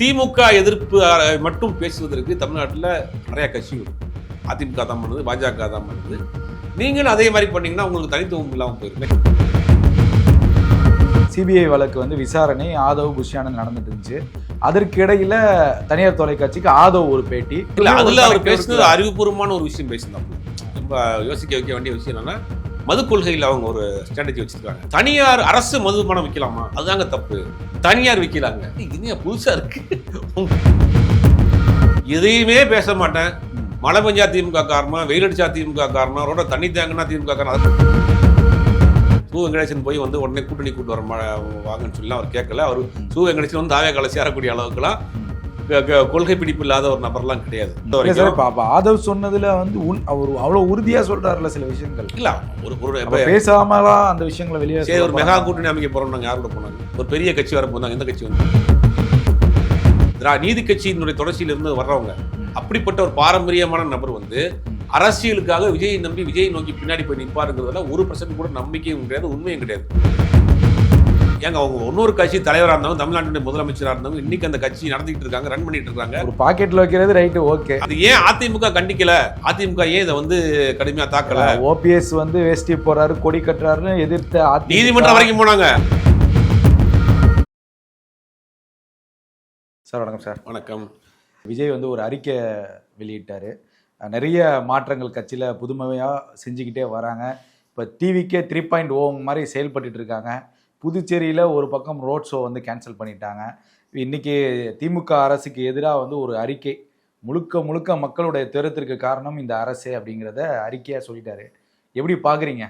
திமுக எதிர்ப்பு மட்டும் பேசுவதற்கு தமிழ்நாட்டில் நிறைய கட்சிகள். அதிமுக தான் பண்ணுது பாஜக தான் பண்ணுது. நீங்களும் அதே மாதிரி பண்ணீங்கன்னா உங்களுக்கு தனித்துவம் இல்லாமல் போயிருமே. சிபிஐ வழக்கு வந்து விசாரணை ஆதவ் புஷ்யானந்த் நடந்துட்டு இருந்துச்சு. அதற்கு இடையில தனியார் தொலைக்காட்சிக்கு ஆதவ் ஒரு பேட்டி. இல்ல அதுல அவர் பேசுனது. அறிவுபூர்வமான ஒரு விஷயம் பேசினாங்க ரொம்ப யோசிக்க வைக்க வேண்டிய விஷயம் என்னன்னா மது கொள்கையில் அவங்க ஒரு ஸ்ட்ராட்டஜி வச்சிருக்காங்க. தனியார் அரசு மது பணம் விற்கலாமா அதுதாங்க தப்பு. தனியார் விற்கலாங்க இது புதுசா இருக்கு? எதையுமே பேச மாட்டேன். மழை பெஞ்சா திமுக காரணமா வெயில் அடிச்சா திமுக காரணம் ரோட தண்ணி தேங்கினா திமுக காரணம் சு வெங்கடேசன் போய் வந்து உடனே கூட்டணி கூட்டு வர வாங்கன்னு சொல்லி அவர் கேட்கல. அவர் சு வெங்கடேசன் வந்து தாவே கால சேரக்கூடிய அளவுக்குலாம் கொள்கை பிடிப்பு இல்லாத ஒரு நபர்லாம் கிடையாது ஆதவ் சொன்னதுல வந்து அவர் அவ்வளவு உறுதியா சொல்றாருல சில விஷயங்கள் இல்ல ஒரு பேசாமலாம் அந்த விஷயங்களை வெளியே சரி ஒரு மெகா. கூட்டணி அமைக்க போறோம் நாங்க யாரோட போனாங்க ஒரு பெரிய கட்சி வர போனாங்க எந்த கட்சி வந்து நீதி கட்சியினுடைய தொடர்ச்சியில இருந்து வர்றவங்க. அப்படிப்பட்ட ஒரு பாரம்பரியமான நபர் வந்து. அரசியலுக்காக விஜயை நம்பி விஜய் நோக்கி பின்னாடி போய் நிற்பாருங்கிறதுல ஒரு பர்சன்ட் கூட நம்பிக்கையும் கிடையாது உண்மையும் கிடையாது ஏங்க அவங்க இன்னொரு கட்சி தலைவராக இருந்தவங்க தமிழ்நாட்டுடைய முதலமைச்சராக இருந்தவங்க இன்னைக்கு அந்த கட்சி நடத்திட்டு இருக்காங்க ரன் பண்ணிட்டு இருக்காங்க. ஒரு பாக்கெட்ல வைக்கிறது ரைட்டு ஓகே அது ஏன் அதிமுக கண்டிக்கல? அதிமுக ஏன் இதை வந்து கடுமையா தாக்கல? ஓபிஎஸ் வந்து வேஷ்டி போறாரு கொடி கட்டுறாருன்னு எதிர்த்த நீதிமன்றம் வரைக்கும் போனாங்க. சார் வணக்கம் சார். வணக்கம். விஜய் வந்து ஒரு அறிக்கை வெளியிட்டாரு. நிறைய மாற்றங்கள் கட்சியில் புதுமையாக செஞ்சுக்கிட்டே வராங்க. இப்போ டிவிக்கே த்ரீ பாயிண்ட் ஓ மாதிரி செயல்பட்டுட்டு இருக்காங்க. புதுச்சேரியில் ஒரு பக்கம் ரோட் ஷோ வந்து கேன்சல் பண்ணிட்டாங்க. இன்னைக்கு திமுக அரசுக்கு எதிராக வந்து ஒரு அறிக்கை. முழுக்க முழுக்க மக்களுடைய துயரத்திற்கு காரணம் இந்த அரசே அப்படிங்கிறத அறிக்கையாக சொல்லிட்டாரு. எப்படி பார்க்குறீங்க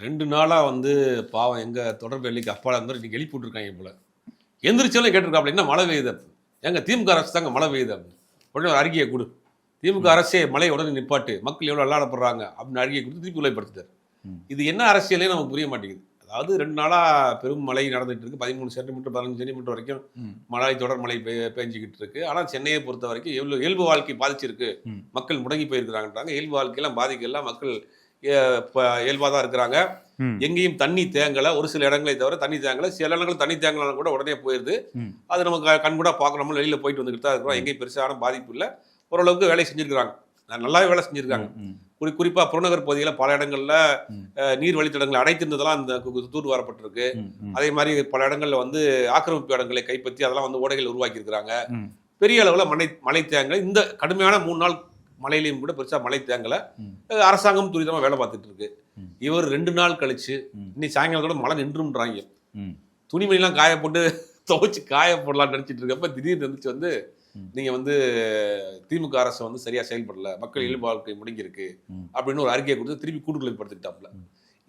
ரெண்டு நாளா வந்து பாவம் எங்க தொடர் வேலைக்கு அப்பால இருந்து இன்னைக்கு எழுப்பி விட்டுருக்காங்க போல. எந்திரிச்சாலும் கேட்டிருக்கா அப்படின்னா மழை பெய்யுது? அப்படின்னு. எங்க திமுக அரசு தாங்க மழை பெய்யுது உடனே ஒரு அறிக்கையை கொடு. திமுக அரசே மழை உடனே நிப்பாட்டு. மக்கள் எவ்வளவு அல்லாடப்படுறாங்க அப்படின்னு அறிக்கையை கொடுத்து திருப்பி உலைப்படுத்திட்டார். இது என்ன அரசியலே நமக்கு புரிய மாட்டேங்குது. அதாவது ரெண்டு நாளா பெரும் மழை நடந்துட்டு இருக்கு. பதிமூணு சென்டிமீட்டர் பதினஞ்சு சென்டிமீட்டர் வரைக்கும். மழை தொடர் மழை பெய் பெஞ்சிக்கிட்டு இருக்கு. ஆனா சென்னையை பொறுத்த வரைக்கும் எவ்வளவு இயல்பு வாழ்க்கை பாதிச்சிருக்கு. மக்கள் முடங்கி போயிருக்கிறாங்கன்றாங்க. இயல்பு வாழ்க்கையெல்லாம் பாதிக்கல மக்கள் இயல்பாக தான் இருக்கிறாங்க. எங்கேயும் தண்ணி தேங்கலை. ஒரு சில இடங்களை தவிர தண்ணி தேங்கலை. சில இடங்கள் தண்ணி தேங்கலாம் கூட உடனே போயிருது. அது நமக்கு கண்கூட பார்க்கணும் வெளியில் போயிட்டு வந்துக்கிட்டு தான் இருக்கிறோம். எங்கேயும் பெருசான பாதிப்பு இல்லை. ஓரளவுக்கு வேலை செஞ்சுருக்கிறாங்க. நல்லாவே வேலை செஞ்சுருக்காங்க. குறி குறிப்பாக புறநகர் பகுதியில் பல இடங்களில். நீர் வழித்தடங்களை அடைத்திருந்ததெல்லாம் அந்த தூர் வரப்பட்டிருக்கு. அதே மாதிரி பல இடங்களில் வந்து ஆக்கிரமிப்பு இடங்களை கைப்பற்றி அதெல்லாம் வந்து ஓடைகள் உருவாக்கி இருக்கிறாங்க ம். பெரிய அளவில் மழை மழை தேங்கலை இந்த கடுமையான மூணு நாள் மழையிலையும் கூட பெருசாக மழை தேங்கலை அரசாங்கம் துரிதமாக வேலை பார்த்துட்டு இருக்கு. இவர் ரெண்டு நாள் கழிச்சு. இன்னைக்கு சாயங்காலம் கூட மழை நின்றும்ன்றாங்க ம். துணிமணிலாம் காய போட்டு துவைச்சு காய போடலாம்னு நினச்சிட்டு இருக்கப்ப திடீர்னு இருந்துச்சு வந்து ம். நீங்க வந்து திமுக அரசு வந்து சரியா செயல்படல மக்கள் இயல்பு வாழ்க்கை முடங்கியிருக்கு ம். அப்படின்னு ஒரு அறிக்கையை கொடுத்து திருப்பி கூட்டுக்குள்ள படுத்துக்கிட்டாப்ல.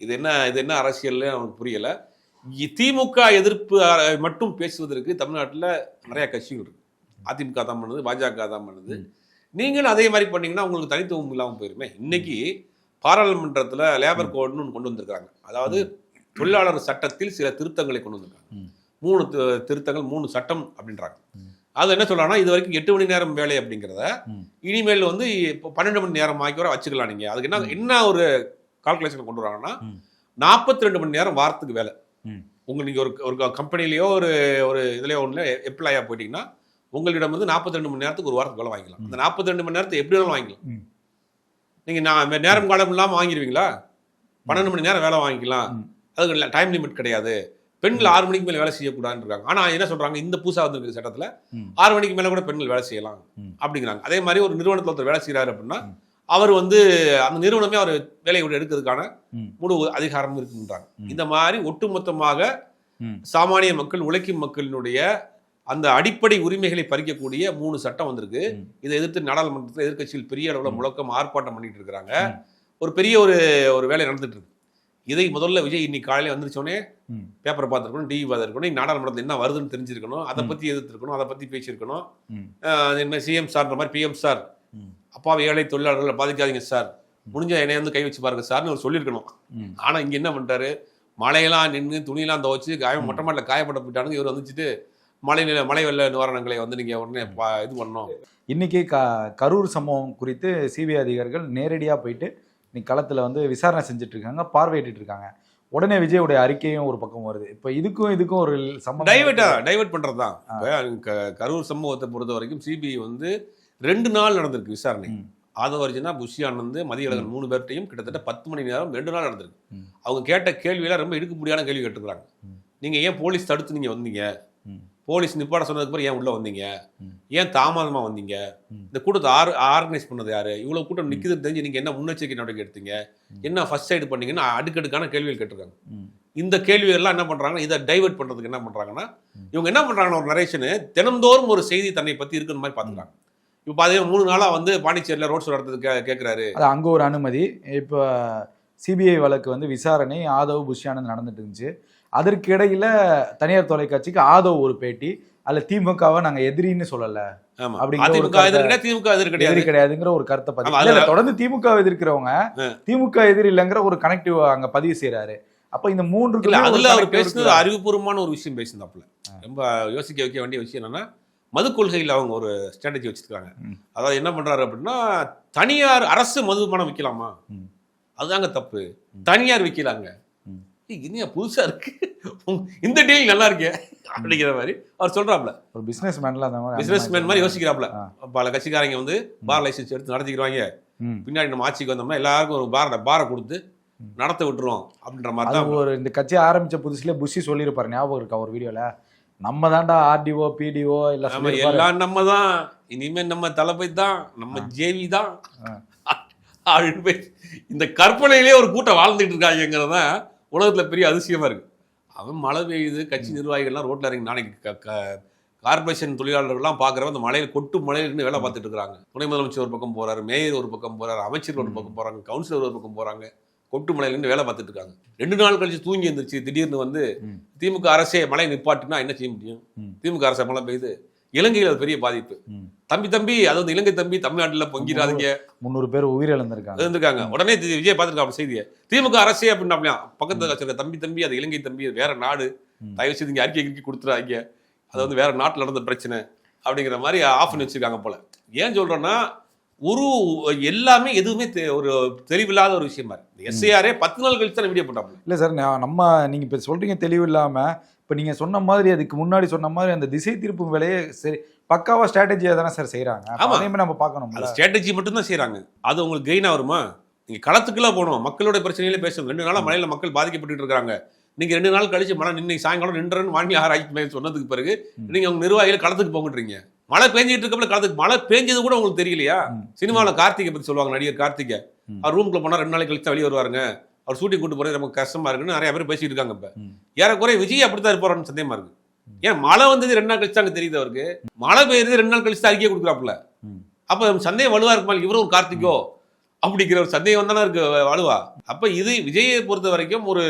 இது என்ன இது என்ன அரசியல்னு அவனுக்கு புரியல. திமுக எதிர்ப்பு மட்டும் பேசுவதற்கு தமிழ்நாட்டுல நிறைய கட்சிகள் இருக்கு. அதிமுக தான் பண்ணுது பாஜக தான் பண்ணுது. நீங்களும் அதே மாதிரி பண்ணீங்கன்னா உங்களுக்கு தனித்துவம் இல்லாமல் போயிருமே. இன்னைக்கு பாராளுமன்றத்துல லேபர் கோடுன்னு ஒன்று கொண்டு வந்திருக்காங்க அதாவது தொழிலாளர் சட்டத்தில் சில திருத்தங்களை கொண்டு வந்திருக்காங்க. மூணு திருத்தங்கள் மூணு சட்டம் அப்படின்றாங்க. அது என்ன சொல்றாங்கன்னா இது வரைக்கும் எட்டு மணி நேரம் வேலை அப்படிங்கிறத. இனிமேல் வந்து இப்போ பன்னெண்டு மணி நேரம் ஆக்கி வர வச்சுக்கலாம் நீங்க அதுக்கு என்ன. என்ன ஒரு கால்குலேஷன் கொண்டு வராங்கன்னா. நாற்பத்தி ரெண்டு மணி நேரம் வாரத்துக்கு வேலை ம். உங்க நீங்க ஒரு ஒரு கம்பெனிலேயோ ஒரு ஒரு இதுலயோ ஒன்றுல எம்ப்ளாயா போயிட்டீங்கன்னா உங்களிடம் வந்து நாற்பத்தி ரெண்டு மணி நேரத்துக்கு ஒரு வாரத்துக்கு வேலை வாங்கிக்கலாம் அந்த நாற்பத்தி ரெண்டு மணி நேரத்தை எப்படி வேணாலும் வாங்கிக்கலாம் ம். நீங்க நான் நேரம் காலம் இல்லாமல் வாங்கிடுவீங்களா பன்னெண்டு மணி நேரம் வேலை வாங்கிக்கலாம். அதுக்கு டைம் லிமிட் கிடையாது பெண்கள் ஆறு மணிக்கு மேலே வேலை செய்யக்கூடாதுன்னு இருக்காங்க ஆனா என்ன சொல்றாங்க இந்த புதுசா வந்திருக்கு சட்டத்துல. ஆறு மணிக்கு மேல கூட பெண்கள் வேலை செய்யலாம். அப்படிங்கிறாங்க அதே மாதிரி ஒரு நிறுவனத்தில் ஒருத்தர் வேலை செய்யறாரு அப்படின்னா. அவர் வந்து அந்த நிறுவனமே அவர் வேலையை விட்டு எடுக்கிறதுக்கான. முழு அதிகாரம் இருக்குன்றாங்க. இந்த மாதிரி ஒட்டுமொத்தமாக. சாமானிய மக்கள் உழைக்கும் மக்களினுடைய அந்த அடிப்படை உரிமைகளை பறிக்கக்கூடிய மூணு சட்டம் வந்திருக்கு. இதை எதிர்த்து நாடாளுமன்றத்தில் எதிர்க்கட்சியில் பெரிய அளவில். முழக்கம் ஆர்ப்பாட்டம் பண்ணிட்டு இருக்கிறாங்க. ஒரு பெரிய ஒரு ஒரு வேலை நடந்துட்டு இருக்கு இதை முதல்ல விஜய் இன்னைக்கு காலையில வந்துருச்சோடனே ம். பேப்பரை பார்த்துருக்கணும் டிவி பார்த்துருக்கணும் இன்னைக்கு நாடாளுமன்றத்தில் என்ன வருதுன்னு தெரிஞ்சிருக்கணும் அதை. பத்தி எதிர்த்திருக்கணும் அதை பத்தி பேசியிருக்கணும் என்ன சிஎம் சார்ன்ற மாதிரி பிஎம் சார். அப்பாவி ஏழை தொழிலாளர்களை பாதிக்காதீங்க சார் முடிஞ்ச என்னை வந்து கை வச்சு பாருங்க சார்னு அவர் சொல்லியிருக்கணும் ம். ஆனா இங்க என்ன பண்ணிட்டாரு மழையெல்லாம் நின்று துணியெல்லாம் துவைச்சு காய ம். மொட்டை மாட்டில் காயப்பட போயிட்டானுங்க இவர் வந்துச்சுட்டு மழை நில மழை வெள்ள நிவாரணங்களை வந்து நீங்க உடனே இது பண்ணணும் இன்னைக்கு க கரூர் சம்பவம் குறித்து சிபிஐ அதிகாரிகள் நேரடியாக போயிட்டு இன்னைக்கு களத்தில் வந்து விசாரணை செஞ்சுட்டு இருக்காங்க பார்வையிட்டு இருக்காங்க உடனே விஜயோடைய அறிக்கையும் ஒரு பக்கம் வருது. இப்போ இதுக்கும் இதுக்கும் ஒரு சம்பந்தம் டைவர்ட்டா டைவர்ட் பண்றது தான் கரூர் சம்பவத்தை பொறுத்த வரைக்கும் சிபிஐ வந்து ரெண்டு நாள் நடந்திருக்கு விசாரணை. ம். ஆதவர்ஜனா புஷியானந்த் மதியழகன் மூணு பேர்ட்டையும் கிட்டத்தட்ட பத்து மணி நேரம் ரெண்டு நாள் நடந்திருக்கு. அவங்க கேட்ட கேள்வியெல்லாம் ரொம்ப இடுக்கு முடியாத கேள்வி கேட்டுக்கிறாங்க ம். நீங்க ஏன் போலீஸ் தடுத்து நீங்க வந்தீங்க. போலீஸ் நிப்பாட சொன்னதுக்கு ஏன் உள்ள வந்தீங்க. ஏன் தாமதமா வந்தீங்க. இந்த கூட்டத்தை ஆர் ஆர்கனைஸ் பண்ணது யாரு? இவ்வளவு கூட்டம் நிக்குது தெரிஞ்சு நீங்க என்ன முன்னெச்சரிக்கை நடவடிக்கை எடுத்தீங்க? என்ன ஃபர்ஸ்ட் சைடு பண்ணீங்கன்னு அடுக்கடுக்கான கேள்விகள் கேட்டிருக்காங்க. இந்த கேள்விகள்லாம் என்ன பண்றாங்கன்னா இதை டைவர்ட் பண்றதுக்கு என்ன பண்றாங்கன்னா இவங்க என்ன பண்றாங்கன்னா ஒரு நரேஷனு தினந்தோறும் ஒரு செய்தி தன்னை பத்தி இருக்குற மாதிரி பாத்துக்கிறாங்க இப்போ பாத்தீங்கன்னா மூணு நாளா வந்து பாண்டிச்சேரியில ரோட் ஷோ நடத்துறது கே- கேக்குறாரு. அது அங்கே ஒரு அனுமதி. இப்போ சிபிஐ வழக்கு வந்து விசாரணை ஆதவ் புஷ்யானந்த் நடந்துட்டு இருந்துச்சு. அதற்கு இடையில தனியார் தொலைக்காட்சிக்கு ஆதவ் ஒரு பேட்டி அதில் திமுகவை நாங்கள் எதிரின்னு சொல்லல கிடையாதுங்கிற ஒரு கருத்தை பதிவு தொடர்ந்து திமுக எதிர்க்கிறவங்க. திமுக எதிரி இல்லைங்கிற ஒரு கனெக்டிவ் அங்க பதிவு செய்யறாரு அப்ப இந்த மூன்று அதுல அவர் பேசுனது அறிவுபூர்வமான ஒரு விஷயம் பேசினாப்புல ரொம்ப யோசிக்க வைக்க வேண்டிய விஷயம் என்னன்னா மது கொள்கையில் அவங்க ஒரு ஸ்ட்ராட்டஜி வச்சிருக்காங்க. அதாவது என்ன பண்றாரு அப்படின்னா தனியார் அரசு மதுபானம் விற்கலாமா ம். அதுதாங்க தப்பு. தனியார் விற்கலாங்க. இனியா புதுசா இருக்கு இந்த டீல் நல்லா இருக்கே அப்படிங்கிற மாதிரி அவர் சொல்றாப்ல ஒரு பிசினஸ் மேன்ல அந்த மாதிரி பிசினஸ் மேன் மாதிரி யோசிக்கிறாப்ல. பல கட்சிக்காரங்க வந்து பார் லைசன்ஸ் எடுத்து நடத்திக்கிறாங்க. பின்னாடி நம்ம ஆட்சிக்கு வந்தோம்னா எல்லாருக்கும் ஒரு பார பாரை கொடுத்து நடத்த விட்டுருவோம் அப்படின்ற மாதிரி தான் ஒரு இந்த கட்சி ஆரம்பிச்ச புதுசுல புஷி சொல்லியிருப்பாரு ஞாபகம் இருக்கா ஒரு வீடியோல நம்ம தான்டா ஆர்டிஓ பிடிஓ இல்ல நம்ம எல்லாம் நம்ம தான் இனிமே நம்ம தளபதி தான் நம்ம ஜேவி தான். அப்படின்னு இந்த கற்பனையிலே ஒரு கூட்டம் வாழ்ந்துட்டு இருக்காங்கிறது தான் உலகத்துல பெரிய அதிசயமா இருக்கு. அவன் மழை பெய்யுது கட்சி நிர்வாகிகள்லாம் ரோட்ல இறங்கி நாளைக்கு கார்பரேஷன் தொழிலாளர்கள்லாம் பார்க்குறவங்க அந்த மலையில கொட்டு மலையில இருந்து வேலை பார்த்துட்டு இருக்காங்க. துணை முதலமைச்சர் ஒரு பக்கம் போறாரு மேயர் ஒரு பக்கம் போறாரு அமைச்சர் ஒரு பக்கம் போறாங்க கவுன்சிலர் ஒரு பக்கம் போறாங்க கொட்டு மலையில இருந்து வேலை பார்த்துட்டு இருக்காங்க. ரெண்டு நாள் கழிச்சு தூங்கி எந்திரிச்சு திடீர்னு வந்து. திமுக அரசே மழை நிப்பாட்டுனா என்ன செய்ய முடியும். திமுக அரசு மழை பெய்யுது. இலங்கையில் அது பெரிய பாதிப்பு. தம்பி தம்பி அதாவது இலங்கை தம்பி தமிழ்நாட்டுல பொங்கிடாதீங்க முந்நூறு பேர் உயிரிழந்திருக்காங்க. இருந்திருக்காங்க உடனே விஜய் பார்த்துருக்காங்க செய்தியை. திமுக அரசே அப்படின்னா பக்கத்துல வச்சிருக்க தம்பி தம்பி அது இலங்கை தம்பி அது வேற நாடு. தயவு செய்து இங்க அறிக்கை கிறுக்கி கொடுத்துறாங்க அது வந்து வேற நாட்டுல நடந்த பிரச்சனை அப்படிங்கிற மாதிரி ஆஃப் பண்ணி வச்சிருக்காங்க போல. ஏன் சொல்றேன்னா ஒரு எல்லாமே எதுவுமே ஒரு தெளிவில்லாத ஒரு விஷயமா இருக்கு எஸ்ஐஆரே பத்து நாள் கழிச்சு தான் வீடியோ போட்டாங்க இல்ல சார் நான் நம்ம நீங்க இப்ப சொல்றீங்க தெளிவு இல்லாம இப்ப நீங்க சொன்ன மாதிரி அதுக்கு முன்னாடி சொன்ன மாதிரி அந்த திசை திருப்பும் வேலையை சரி பக்காவா ஸ்ட்ராட்டஜியா தானே சார் ஆமா. அதையுமே நம்ம பார்க்கணும்ல. அது ஸ்ட்ராட்டஜி மட்டும் தான் செய்றாங்க. அது உங்களுக்கு கெயினா வருமா நீங்க களத்துக்குலாம் போகணும். மக்களோட பிரச்சனையிலே பேசணும். ரெண்டு நாளா மழையில மக்கள் பாதிக்கப்பட்டு இருக்காங்க. நீங்க ரெண்டு நாள் கழிச்சு மழை நின்று சாயங்காலம் நின்றன்னு வானிலை ஆராய்ச்சி சொன்னதுக்கு பிறகு. நீங்க உங்க நிர்வாகிகள் களத்துக்கு போங்கன்றீங்க மழை பேஞ்சிட்டு இருக்கப்பல களத்துக்கு மழை பேஞ்சது கூட உங்களுக்கு தெரியலையா. சினிமாவில் கார்த்திகை பத்தி சொல்லுவாங்க நடிகர் கார்த்திகை. அவர் ரூம்குள்ள போனா ரெண்டு நாளைக்கு கழிச்சு வெளியே வருவாருங்க. அவர் ஷூட்டிங் கூட்டு போறது நமக்கு கஷ்டமா இருக்குன்னு நிறைய பேர் பேசிட்டு இருக்காங்க இப்ப. ஏறக்குறைய விஜய் அப்படித்தான் இருப்பாருன்னு சந்தேகமா இருக்கு. ஏன் மழை வந்தது ரெண்டு நாள் கழிச்சு தாங்க தெரியுது அவருக்கு. மழை பெய்யுறது ரெண்டு நாள் கழிச்சு தான் அறிக்கையை கொடுக்குறாப்புல. அப்ப சந்தேகம் வலுவா இருக்குமா? இவரும் ஒரு கார்த்திகோ அப்படிங்கிற ஒரு சந்தேகம் தானே இருக்கு வலுவா. அப்ப இது விஜயை பொறுத்த வரைக்கும் ஒரு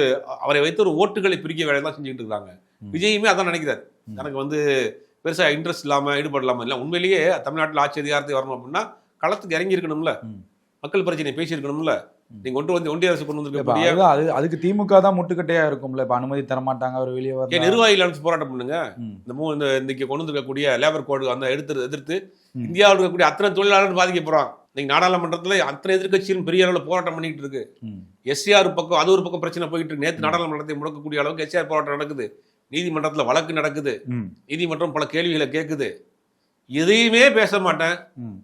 அவரை வைத்து ஒரு ஓட்டுகளை பிரிக்க வேலை தான் செஞ்சுட்டு இருக்காங்க. விஜயுமே அதான் நினைக்கிறார். எனக்கு வந்து பெருசா இன்ட்ரெஸ்ட் இல்லாம ஈடுபடலாம இல்லை. உண்மையிலேயே தமிழ்நாட்டில் ஆட்சி அதிகாரத்துக்கு வரணும் அப்படின்னா களத்துக்கு இறங்கி இருக்கணும்ல. மக்கள் பிரச்சனை பேசி இருக்கணும்ல நீங்க கொண்டு வந்து ஒன்றிய அரசு கொண்டு அதுதான் அது அதுக்கு திமுக தான் முட்டுக்கட்டையா இருக்கும்ல? இப்ப அனுமதி தர மாட்டாங்க அவர் வெளியே வர நிர்வாகிகள் அனுப்பிச்சு போராட்டம் பண்ணுங்க? இந்த மூ இந்த இன்னைக்கு கொண்டு வந்திருக்கக்கூடிய லேபர் கோடு அந்த எடுத்து எதிர்த்து. இந்தியாவில் இருக்கக்கூடிய அத்தனை தொழிலாளர்கள் பாதிக்க போறாங்க இன்னைக்கு நாடாளுமன்றத்துல அத்தனை எதிர்க்கட்சியும் பெரிய அளவில் போராட்டம் பண்ணிட்டு இருக்கு. எஸ்ஆர் பக்கம் அது ஒரு பக்கம் பிரச்சனை போயிட்டு இருக்கு. நேற்று நாடாளுமன்றத்தை முடக்கக்கூடிய அளவுக்கு எஸ்ஆர் போராட்டம் நடக்குது. நீதிமன்றத்துல வழக்கு நடக்குது. நீதிமன்றம் பல கேள்விகளை கேட்குது எதையுமே பேச மாட்டேன்.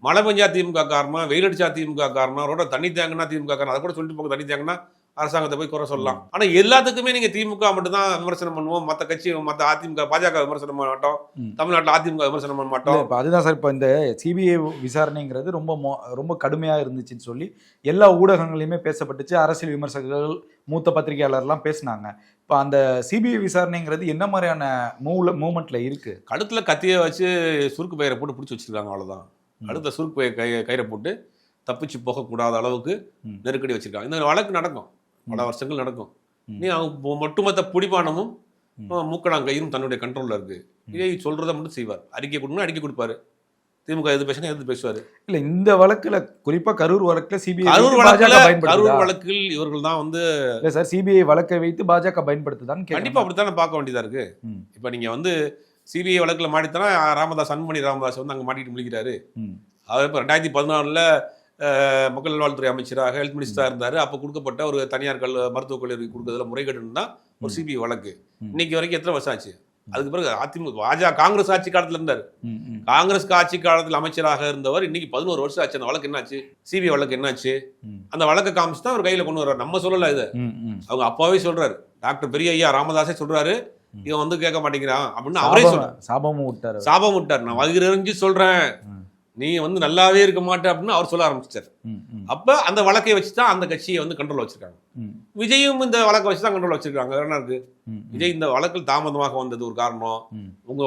மழை பெஞ்சா திமுக காரணம் வெயில் அடிச்சா திமுக காரணம் ரோட தண்ணி தேங்கினா திமுக காரணம் அதை கூட சொல்லிட்டு போக தண்ணி தேங்கினா அரசாங்கத்தை போய் குறை சொல்லலாம். ஆனா எல்லாத்துக்குமே நீங்க திமுக மட்டும் தான் விமர்சனம் பண்ணுவோம். மத்த கட்சி மத்த அதிமுக பாஜக விமர்சனம் பண்ண மாட்டோம். தமிழ்நாட்டுல அதிமுக விமர்சனம் பண்ண மாட்டோம். இப்போ அதுதான் சார் இப்போ இந்த சிபிஐ விசாரணைங்கிறது ரொம்ப மோ ரொம்ப கடுமையாக இருந்துச்சுன்னு சொல்லி எல்லா ஊடகங்களையுமே பேசப்பட்டுச்சு. அரசியல் விமர்சகர்கள் மூத்த பத்திரிகையாளர்லாம் பேசினாங்க. இப்போ அந்த சிபிஐ விசாரணைங்கிறது என்ன மாதிரியான மூவ்ல மூமெண்ட்ல இருக்கு? கழுத்துல கத்தியை வச்சு சுருக்கு பயிரை போட்டு பிடிச்சி வச்சிருக்காங்க அவ்வளவுதான். ம். கழுத்த சுருக்கு பயிர் கை கயிறை போட்டு தப்பிச்சு போகக்கூடாத அளவுக்கு. நெருக்கடி வச்சிருக்காங்க. இந்த வழக்கு நடக்கும். பல வருஷங்கள் நடக்கும். நீ அவங்க ஒட்டுமொத்த பிடிபானமும் ம். மூக்கணாங்கையும் தன்னுடைய கண்ட்ரோல்ல இருக்கு. விஜய் சொல்றதை மட்டும் செய்வார். அறிக்கை கொடுக்கணும் அறிக்கை கொடுப்பாரு. திமுக எது பேசினா எது பேசுவாரு? இல்ல இந்த வழக்குல குறிப்பா கரூர் வழக்குல சிபிஐ கரூர் வழக்குல கரூர் வழக்கில் இவர்கள் தான் வந்து இல்ல சார் சிபிஐ வழக்கை வைத்து பாஜக பயன்படுத்துதான்னு கண்டிப்பா கேட்கணும் அப்படித்தானே பார்க்க வேண்டியதா இருக்கு. இப்ப நீங்க வந்து சிபிஐ வழக்குல மாட்டித்தானே ராமதாஸ் அன்பணி ராமதாஸ் வந்து அங்க மாட்டிட்டு முடிக்கிறாரு. அவர் இப்போ ரெண்டாயிரத்தி பதினாலில் மக்கள் நல்வாழ்வுத்துறை அமைச்சராக ஹெல்த் மினிஸ்டராக இருந்தார். அப்போ கொடுக்கப்பட்ட ஒரு தனியார் கல் மருத்துவக் கல்லூரி கொடுக்கறதுல முறைகேடுன்னு தான் ஒரு சிபிஐ வழக்கு. இன்னைக்கு வரைக்கும் எத்தனை வருஷம் ஆச்சு? அதுக்கு பிறகு அதிமுக பாஜக காங்கிரஸ் ஆட்சி காலத்துல இருந்தார். காங்கிரஸ் ஆட்சி காலத்தில் அமைச்சராக இருந்தவர் இன்னைக்கு பதினோரு வருஷம் ஆச்சு. அந்த வழக்கு என்னாச்சு? சிபிஐ வழக்கு என்னாச்சு. அந்த வழக்கை காமிச்சு தான் அவர் கையில கொண்டு வர்றாரு. நம்ம சொல்லல இது. அவங்க அப்பாவே சொல்றாரு. டாக்டர் பெரிய ஐயா ராமதாஸே சொல்றாரு. இவன் வந்து கேட்க மாட்டேங்கிறான் அப்படின்னு அவரே சொல்றாரு. சாபம் சாபமும் விட்டாரு சாபம் விட்டார். நான் வகிரறிஞ்சு சொல்றேன். ம். நீ வந்து நல்லாவே இருக்க மாட்டே அப்படின்னு அவர் சொல்ல ஆரம்பிச்சிட்டார். அப்ப அந்த வழக்கை வச்சு தான் அந்த கட்சியை வந்து கண்ட்ரோல் வச்சிருக்காங்க. விஜயும் இந்த வழக்கை வச்சு தான் கண்ட்ரோல் வச்சிருக்காங்க. வேற என்ன இருக்கு? விஜய் இந்த வழக்கில் தாமதமாக வந்தது ஒரு காரணம். உங்க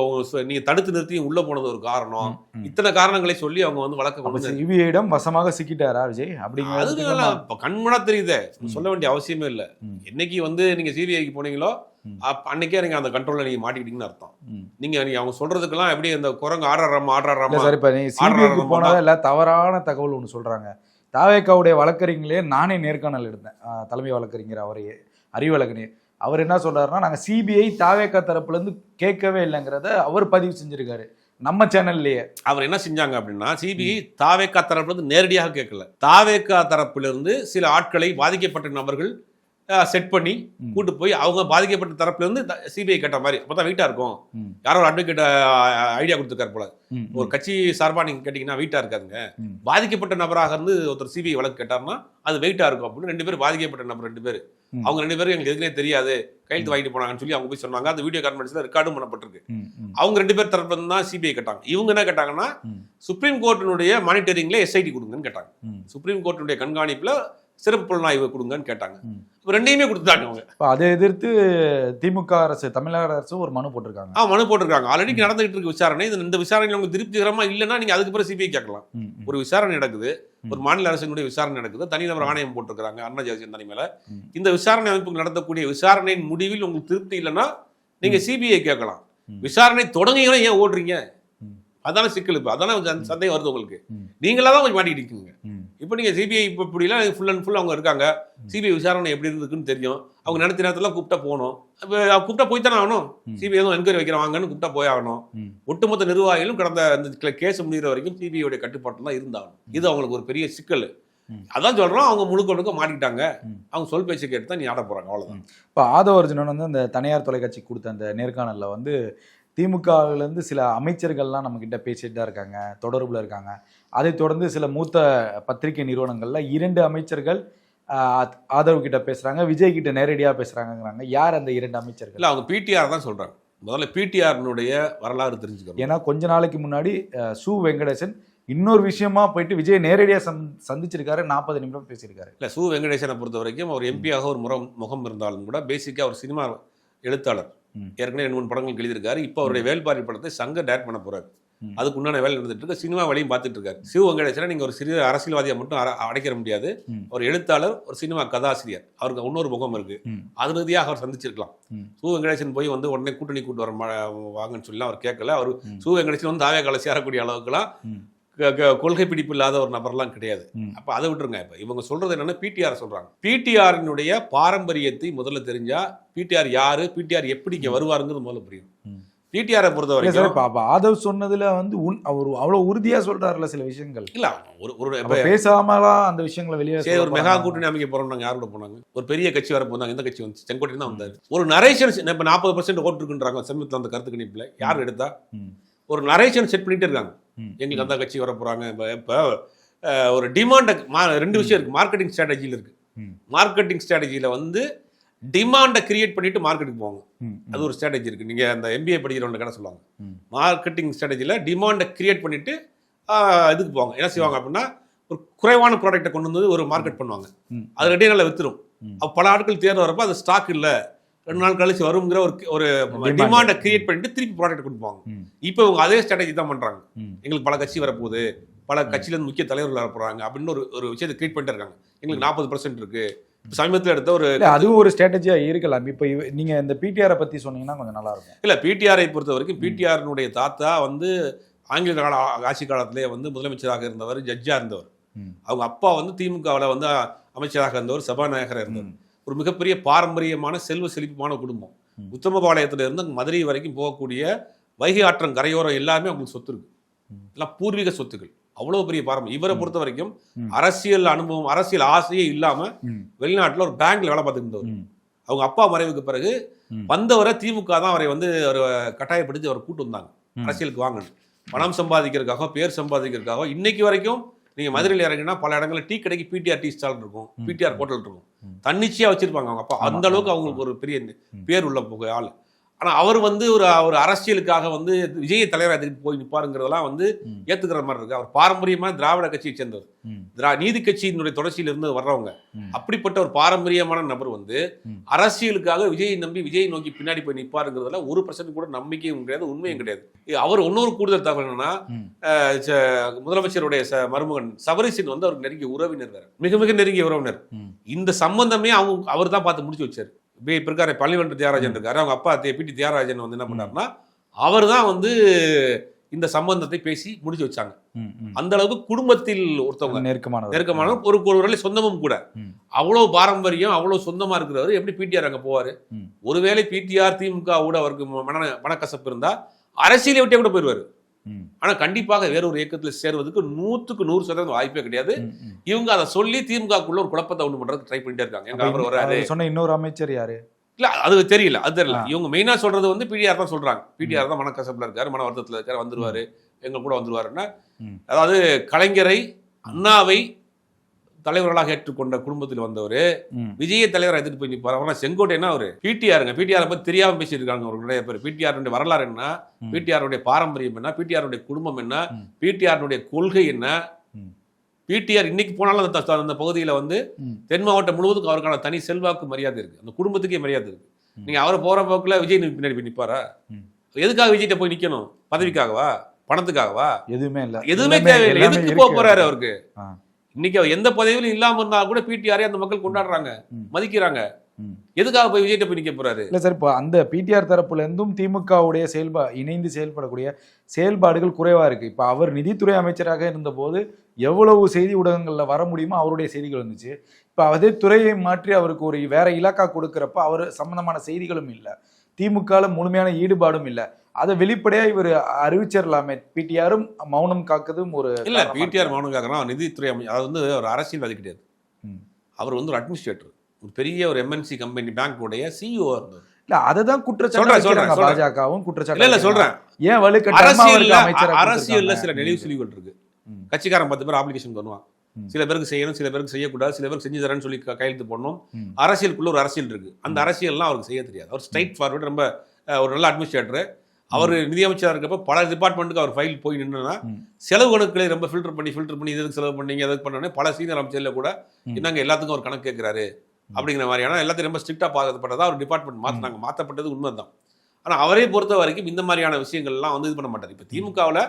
நீங்க தடுத்து நிறுத்தி உள்ள போனது ஒரு காரணம். இத்தனை காரணங்களை சொல்லி அவங்க வந்து வழக்கு கொண்டு சிபிஐடம் வசமாக சிக்கிட்டாரா விஜய்? அப்படிங்கிறது கண்மூடா தெரியுதே. சொல்ல வேண்டிய அவசியமே இல்ல. என்னைக்கு வந்து நீங்க சிபிஐக்கு போனீங்களோ ம். அப்ப அன்னைக்கே நீங்க அந்த கண்ட்ரோல்ல நீங்க மாட்டிக்கிட்டீங்கன்னு அர்த்தம். ம். நீங்க நீங்க அவங்க சொல்றதுக்கெல்லாம் எப்படி இந்த குரங்கு ஆடுறாமா ஆடுறாமா சார் இப்ப நீ சிபிஐக்கு போனதா இல்ல தவறான தகவல் ஒன்று சொல்றாங்க. தாவேக்காவுடைய வழக்கறிஞர்களே நானே நேர்காணல் எடுத்தேன். தலைமை வழக்கறிஞர் அவரையே அறிவழகனே அவர் என்ன சொல்றாருன்னா நாங்க சிபிஐ தாவேக்கா தரப்புல இருந்து கேட்கவே இல்லைங்கிறத அவர் பதிவு செஞ்சிருக்காரு. நம்ம சேனல்லையே. அவர் என்ன செஞ்சாங்க அப்படின்னா சிபிஐ தாவேக்கா தரப்புல இருந்து நேரடியாக கேட்கல. தாவேக்கா தரப்பிலிருந்து சில ஆட்களை பாதிக்கப்பட்ட நபர்கள் செட் பண்ணி. கூட்டு போய் அவங்க பாதிக்கப்பட்ட தரப்புல இருந்து சிபிஐ கேட்ட மாதிரி அப்பதான் வெயிட்டா இருக்கும். யாரோ ஒரு அட்வொகேட் ஐடியா கொடுத்துருக்காரு போல. ஒரு கட்சி சார்பா நீங்க கேட்டீங்கன்னா வெயிட்டா இருக்காதுங்க. பாதிக்கப்பட்ட நபராக இருந்து ஒருத்தர் சிபிஐ வழக்கு கேட்டார்னா அது வெயிட்டா இருக்கும் அப்படின்னு ரெண்டு பேரும் பாதிக்கப்பட்ட நபர் ரெண்டு பேர். அவங்க ரெண்டு பேரும் எங்களுக்கு எதுவுமே தெரியாது. கையெழுத்து வாங்கிட்டு போனாங்கன்னு சொல்லி அவங்க போய் சொன்னாங்க. அந்த வீடியோ கான்ஃபரன்ஸ்ல ரெக்கார்டும் பண்ணப்பட்டிருக்கு. அவங்க ரெண்டு பேர் இருந்து தான் சிபிஐ கேட்டாங்க. இவங்க என்ன கேட்டாங்கன்னா. சுப்ரீம் கோர்ட்டினுடைய மானிட்டரிங்ல எஸ்ஐடி கொடுங்கன்னு கேட்டாங்க. சுப்ரீம் கோர்ட்டினுடைய கண்காணிப்புல சிறப்பு புலனாய்வு கொடுங்கன்னு கேட்டாங்க. ரெண்டையுமே கொடுத்துட்டாங்க அவங்க. அதை எதிர்த்து திமுக அரசு தமிழக அரசு ஒரு மனு போட்டிருக்காங்க. ஆ மனு போட்டிருக்காங்க. ஆல்ரெடி நடந்துகிட்டு இருக்கு விசாரணை. இந்த விசாரணை உங்களுக்கு திருப்திகரமா இல்லைன்னா நீங்க அதுக்கு பிறகு சிபிஐ கேட்கலாம். ஒரு விசாரணை நடக்குது. ஒரு மாநில அரசினுடைய விசாரணை நடக்குது. தனிநபர் ஆணையம் போட்டிருக்காங்க அண்ணா ஜெயசன் தலைமையில. இந்த விசாரணை அமைப்புக்கு நடத்தக்கூடிய விசாரணையின் முடிவில் உங்களுக்கு திருப்தி இல்லைன்னா நீங்க சிபிஐ கேட்கலாம். விசாரணை தொடங்கியும் ஏன் ஓடுறீங்க. அதான சிக்கல் இப்போ. அதான சந்தேகம் வருது உங்களுக்கு. நீங்களா தான் கொஞ்சம் மாட்டிக்கிட்டு இருக்கீங்க. இப்போ நீங்க சிபிஐ இப்போ இப்படிலாம் ஃபுல் அண்ட் ஃபுல் அவங்க இருக்காங்க. சிபிஐ விசாரணை எப்படி இருக்குன்னு தெரியும். அவங்க நடத்த நேரத்தில் கூப்பிட்டா போகணும். அப்போ கூப்பிட்டா போய் தானே ஆகணும். சிபிஐ எதுவும் என்கொயரி வைக்கிறாங்கன்னு கூப்பிட்டா போய் ஆகணும். ஒட்டுமொத்த நிர்வாகிகளும் கடந்த இந்த கேஸ் முடிகிற வரைக்கும் சிபிஐயோட கட்டுப்பாட்டில் தான் இருந்தாகணும் இது அவங்களுக்கு ஒரு பெரிய சிக்கல். அதான் சொல்றோம் அவங்க முழுக்க முழுக்க மாட்டிக்கிட்டாங்க. அவங்க சொல் பேச்சு கேட்டு தான் நீ ஆட போறாங்க அவ்வளவுதான். இப்போ ஆதவ அர்ஜுனன் வந்து அந்த தனியார் தொலைக்காட்சி கொடுத்த அந்த நேர்காணல்ல வந்து திமுகவுல இருந்து சில அமைச்சர்கள்லாம் நம்ம கிட்ட பேசிட்டு தான் இருக்காங்க தொடர்புல இருக்காங்க. அதைத் தொடர்ந்து சில மூத்த பத்திரிகை நிறுவனங்கள்ல இரண்டு அமைச்சர்கள் ஆதவ் கிட்ட பேசுறாங்க விஜய் கிட்ட நேரடியா பேசுறாங்கங்கிறாங்க. யார் அந்த இரண்டு அமைச்சர்கள்? இல்ல அவங்க பிடிஆர் தான் சொல்றாங்க. முதல்ல பிடிஆர்னுடைய வரலாறு தெரிஞ்சுக்கணும். ஏன்னா கொஞ்ச நாளைக்கு முன்னாடி சு வெங்கடேசன் இன்னொரு விஷயமா போயிட்டு விஜய் நேரடியா சந் சந்திச்சிருக்காரு நாற்பது நிமிடம் பேசியிருக்காரு. இல்ல சு வெங்கடேசனை பொறுத்த வரைக்கும் அவர் எம்பியாக ஒரு முறம் முகம் இருந்தாலும் கூட பேசிக்கா அவர் சினிமா எழுத்தாளர். ஏற்கனவே ரெண்டு மூணு படங்கள் எழுதியிருக்காரு. இப்போ அவருடைய வேல்பாரி படத்தை சங்க டேரக்ட் பண்ண போறாரு. அதுக்கு உண்டான வேலை நடந்துட்டு இருக்கு. சினிமா வழியும் பார்த்துட்டு இருக்காரு. சிவ வெங்கடேசனை நீங்க ஒரு சிறிய அரசியல்வாதியை மட்டும் அடைக்கிற முடியாது. ஒரு எழுத்தாளர் ஒரு சினிமா கதாசிரியர். அவருக்கு இன்னொரு முகம் இருக்கு. அது ரீதியாக அவர் சந்திச்சிருக்கலாம். ம். சு வெங்கடேசன் போய் வந்து உடனே கூட்டணி கூட்டு வர வாங்கன்னு சொல்லி அவர் கேட்கல. அவர் ம். சு வெங்கடேசன் வந்து தாவே கால சேரக்கூடிய அளவுக்குலாம் கொள்கை பிடிப்பு இல்லாத ஒரு நபர்லாம் கிடையாது. அப்ப அதை விட்டுருங்க இப்ப. இவங்க சொல்றது என்னன்னா பிடிஆர் சொல்றாங்க. பிடிஆரினுடைய பாரம்பரியத்தை முதல்ல தெரிஞ்சா பிடிஆர் யாரு பிடிஆர் எப்படி இங்க வருவாருங்கிறது முதல்ல புரியும். பிடிஆரை பொறுத்த வரைக்கும் அப்ப ஆதவ் சொன்னதுல வந்து உன் அவர் அவ்வளவு உறுதியா சொல்றாருல சில விஷயங்கள். இல்ல ஒரு ஒரு பேசாமலாம் அந்த விஷயங்களை வெளியே சரி ஒரு மெகா. கூட்டணி அமைக்க போறோம் நாங்க யாரோட போனாங்க? ஒரு பெரிய கட்சி வர போனாங்க எந்த கட்சி வந்து? செங்கோட்டை தான் வந்தாரு. ஒரு நரேஷன் இப்ப நாற்பது பர்சன்ட் ஓட்டு இருக்குன்றாங்க சமீபத்தில் அந்த கருத்து கணிப்புல. யார் எடுத்தா. ஒரு நரேஷன் செட் பண்ணிட்டே இருக்காங்க. எங்களுக்கு அந்த கட்சி வர போறாங்க இப்போ இப்போ ஒரு டிமாண்டை ரெண்டு விஷயம் இருக்கு. மார்க்கெட்டிங் ஸ்ட்ராட்டஜியில் இருக்கு. ம். மார்க்கெட்டிங் ஸ்ட்ராட்டஜியில் வந்து டிமாண்டை கிரியேட் பண்ணிட்டு மார்க்கெட்டுக்கு போவாங்க. ம். அது ஒரு ஸ்ட்ராட்டஜி இருக்கு. நீங்க அந்த எம்பிஏ படிக்கிறவங்க கடை சொல்லுவாங்க. ம். மார்க்கெட்டிங் ஸ்ட்ராட்டஜியில் டிமாண்டை கிரியேட் பண்ணிட்டு இதுக்கு போவாங்க. என்ன செய்வாங்க அப்படின்னா ஒரு குறைவான ப்ராடக்ட்டை கொண்டு வந்து ஒரு மார்க்கெட் பண்ணுவாங்க. ம். அது ரெண்டே நாளில் வித்துரும். ம். அப்ப பல ஆட்கள் தேர்ந்து வரப்போ அது ஸ்டாக் இல்லை. ரெண்டு நாள் கழிச்சு வருங்கிற ஒரு ஒரு. டிமாண்டை கிரியேட் பண்ணிட்டு திருப்பி ப்ராடக்ட் கொடுப்பாங்க. இப்போ இவங்க அதே ஸ்ட்ராட்டஜி தான் பண்றாங்க. ம். எங்களுக்கு பல கட்சி வரப்போகுது. பல கட்சியில இருந்து முக்கிய தலைவர்கள் வர போறாங்க அப்படின்னு ஒரு ஒரு விஷயத்தை கிரியேட் பண்ணிட்டு இருக்காங்க. எங்களுக்கு நாற்பது பர்சன்ட் இருக்கு. இப்ப சமீபத்தில் எடுத்த ஒரு அதுவும் ஒரு ஸ்ட்ராட்டஜியா இருக்கலாம். இப்ப இவ- நீங்க இந்த பிடிஆரை பத்தி சொன்னீங்கன்னா கொஞ்சம் நல்லா இருக்கும். இல்ல பிடிஆரை பொறுத்த வரைக்கும் பிடிஆரினுடைய தாத்தா வந்து ஆங்கில கால ஆட்சி காலத்திலே வந்து முதலமைச்சராக இருந்தவர் ஜட்ஜா இருந்தவர். அவங்க அப்பா வந்து திமுகவில் வந்து அமைச்சராக இருந்தவர் சபாநாயகராக இருந்தவர். ஒரு மிகப்பெரிய பாரம்பரியமான செல்வ செழிப்புமான குடும்பம். உத்தமபாளையத்துல இருந்து மதுரை வரைக்கும் போகக்கூடிய வைகை ஆற்றங் கரையோரம் எல்லாமே அவங்களுக்கு சொத்து இருக்கு. எல்லாம் பூர்வீக சொத்துக்கள் அவ்வளவு பெரிய பாரம்பரியம் இவரை. பொறுத்த வரைக்கும். அரசியல் அனுபவம் அரசியல் ஆசையே இல்லாம வெளிநாட்டுல ஒரு பேங்க்ல வேலை பார்த்துட்டு இருந்தவர் அவங்க அப்பா மறைவுக்கு பிறகு. வந்தவரை திமுக தான் அவரை வந்து ஒரு கட்டாயப்படுத்தி அவரை கூட்டு வந்தாங்க. அரசியலுக்கு வாங்கணும் பணம் சம்பாதிக்கிறதுக்காக பேர் சம்பாதிக்கிறதுக்காக இன்னைக்கு வரைக்கும் நீங்க மதுரையில் இறங்கினா பல இடங்களில் டீ கடைக்கு பிடிஆர் டீ ஸ்டால் இருக்கும். பிடிஆர் ஹோட்டல் இருக்கும். ம். தன்னிச்சையா வச்சிருப்பாங்க அவங்க அப்பா. அந்த அளவுக்கு அவங்களுக்கு ஒரு பெரிய. பேர் உள்ள புக- ஆள். ஆனா அவர் வந்து ஒரு ஒரு அரசியலுக்காக வந்து விஜய தலைவராக எதிர்த்து போய் நிப்பாருங்கிறதெல்லாம் வந்து ம். ஏத்துக்கிற மாதிரி இருக்கு. அவர் பாரம்பரியமா திராவிட கட்சியை சேர்ந்தவர். திரா நீதி கட்சியினுடைய தொடர்ச்சியில இருந்து வர்றவங்க. அப்படிப்பட்ட ஒரு பாரம்பரியமான நபர் வந்து. அரசியலுக்காக விஜயை நம்பி விஜய் நோக்கி பின்னாடி போய் நிப்பாருங்கிறதுல ஒரு பர்சன்ட் கூட நம்பிக்கையும் கிடையாது உண்மையும் கிடையாது. அவர் இன்னொரு கூடுதல் தகவல் என்னன்னா முதலமைச்சருடைய மருமகன் சபரிசின் வந்து அவருக்கு நெருங்கிய உறவினர் வேற. மிக மிக நெருங்கிய உறவினர். இந்த சம்பந்தமே அவங்க அவர் தான் பார்த்து முடிச்சு வச்சாரு. இப்போ இப்போ இருக்காரு பள்ளிவண்டு தியாகராஜன் இருக்காரு. அவங்க அப்பா பிடி தியாகராஜன் வந்து என்ன பண்ணாருன்னா அவர் தான் வந்து இந்த சம்பந்தத்தை பேசி முடிச்சு வச்சாங்க. அந்த அளவுக்கு குடும்பத்தில் ஒருத்தவங்க நெருக்கமானவர். நெருக்கமான ஒரு ஒருவேளை சொந்தமும் கூட. அவ்வளவு பாரம்பரியம் அவ்வளவு சொந்தமா இருக்கிறவர். எப்படி பிடிஆர் அங்க போவாரு. ஒருவேளை பிடிஆர் திமுக கூட அவருக்கு மன மனக்கசப்பு இருந்தா அரசியலை விட்டே கூட போயிடுவாரு ஆனா கண்டிப்பாக வேற ஒரு இயக்கத்தில் சேர்வதற்கு நூத்துக்கு நூறு சதவீதம் வாய்ப்பே கிடையாது. இவங்க அதை சொல்லி திமுகக்குள்ள ஒரு குழப்பத்தை உண்டு பண்றதுக்கு ட்ரை பண்ணிட்டே இருக்காங்க. எங்க அவர் அவர் சொன்ன இன்னொரு அமைச்சர் யாரு? இல்ல அது தெரியல அது தெரியல. இவங்க மெயினா சொல்றது வந்து பிடிஆர் தான் சொல்றாங்க. பிடிஆர் தான் மனக்கசப்புல இருக்காரு மன வருத்தத்துல இருக்காரு வந்துருவாரு எங்க கூட வந்துருவாருன்னா. அதாவது கலைஞரை அண்ணாவை தலைவர்களாக ஏற்றுக்கொண்ட குடும்பத்தில் வந்தவர். விஜய தலைவர் எதிர்த்து போய் நிற்பார் அவனா செங்கோட்டையனா அவரு? பிடிஆருங்க. பிடிஆர் பத்தி தெரியாம பேசியிருக்காங்க ஒரு நிறைய பேர். பிடிஆருடைய வரலாறு என்ன. பிடிஆருடைய பாரம்பரியம் என்ன? பிடிஆருடைய குடும்பம் என்ன. பிடிஆருடைய கொள்கை என்ன. பிடிஆர் இன்னைக்கு போனாலும் அந்த அந்த பகுதியில வந்து. தென் மாவட்டம் முழுவதுக்கும் அவருக்கான தனி செல்வாக்கு மரியாதை இருக்கு. அந்த குடும்பத்துக்கே மரியாதை இருக்கு. நீங்க அவரை போற போக்குல விஜய் பின்னாடி போய் நிப்பாரா? ம். எதுக்காக விஜய்கிட்ட போய் நிக்கணும்? பதவிக்காகவா? பணத்துக்காகவா? எதுவுமே இல்ல. எதுவுமே தேவையில்லை. எதுக்கு போக போறாரு அவருக்கு. இன்னைக்கு எந்த பதவியிலும் இல்லாம இருந்தா கூட பிடிஆரே அந்த மக்கள் கொண்டாடுறாங்க. மதிக்கிறாங்க. எதுக்காக போய் விஜய்கிட்ட போய் நிக்க போறாரு? இல்ல சார் இப்போ அந்த பிடிஆர் தரப்புல இருந்தும் திமுகவுடைய செயல்பா இணைந்து செயல்படக்கூடிய செயல்பாடுகள் குறைவா இருக்கு. இப்போ அவர் நிதித்துறை அமைச்சராக இருந்தபோது எவ்வளவு செய்தி ஊடகங்கள்ல வர முடியுமோ அவருடைய செய்திகள் இருந்துச்சு இப்போ அதே துறையை மாற்றி அவருக்கு ஒரு வேற இலாக்கா கொடுக்கறப்ப அவர் சம்பந்தமான செய்திகளும் இல்லை. திமுகல முழுமையான ஈடுபாடும் இல்லை. அதை வெளிப்படையா இவர் அறிவிச்சிடலாமே பிடிஆரும் மௌனம் காக்குதும் ஒரு இல்ல பிடிஆர் இருக்கு. மௌனகாரன் நிதித்துறை அமை அது வந்து ஒரு அரசியல்வாதி கிடையாது. அவர் வந்து ஒரு அட்மினிஸ்ட்ரேட்டர் ஒரு பெரிய ஒரு எம்என்சி கம்பெனி பேங்க் சிஇஓ இருந்தவர். இல்ல அததான் குற்றச்சாட்டு பாஜகவும் குற்றச்சாட்டு இல்ல. சொல்றேன். ஏன் வலுக்கட்டாயமா அரசியல்ல அரசியல்ல? சில நெளிவு சுழிவுகள் இருக்கு. கட்சிக்காரன் பத்து பேர் ஆப்ளிகேஷன் பண்ணுவான். சில பேருக்கு செய்யணும் சில பேருக்கு செய்யக்கூடாது சில பேருக்கு செஞ்சு தரேன்னு சொல்லி கையெழுத்து போடணும். அரசியலுக்குள்ள ஒரு அரசியல் இருக்கு. அந்த அரசியல்லாம் அவருக்கு செய்ய தெரியாது. அவர் ஸ்ட்ரைட் ஃபார்வர்டு ரொம்ப ஒரு நல்ல அட்மினிஸ்ட்ரேட்டர் அவர் நிதியமைச்சராக இருக்கப்ப பல டிபார்ட்மெண்ட்டுக்கு அவர் ஃபைல் போய் நின்றுனா. செலவு கணக்குகளை ரொம்ப ஃபில்டர் பண்ணி ஃபில்டர் பண்ணி இதுக்கு செலவு பண்ணீங்க எதுக்கு பண்ணோன்னே பல சீனியர் அமைச்சர்ல கூட. என்னங்க எல்லாத்துக்கும் ஒரு கணக்கு கேட்குறாரு அப்படிங்கிற மாதிரியான எல்லாத்தையும் ரொம்ப ஸ்ட்ரிக்டாக பார்க்கப்பட்டதா ஒரு டிபார்ட்மெண்ட் மாற்றினாங்க மாற்றப்பட்டது உண்மைதான். ஆனா அவரே பொறுத்த வரைக்கும் இந்த மாதிரியான விஷயங்கள்லாம் வந்து இது பண்ண மாட்டார். இப்போ திமுகவில்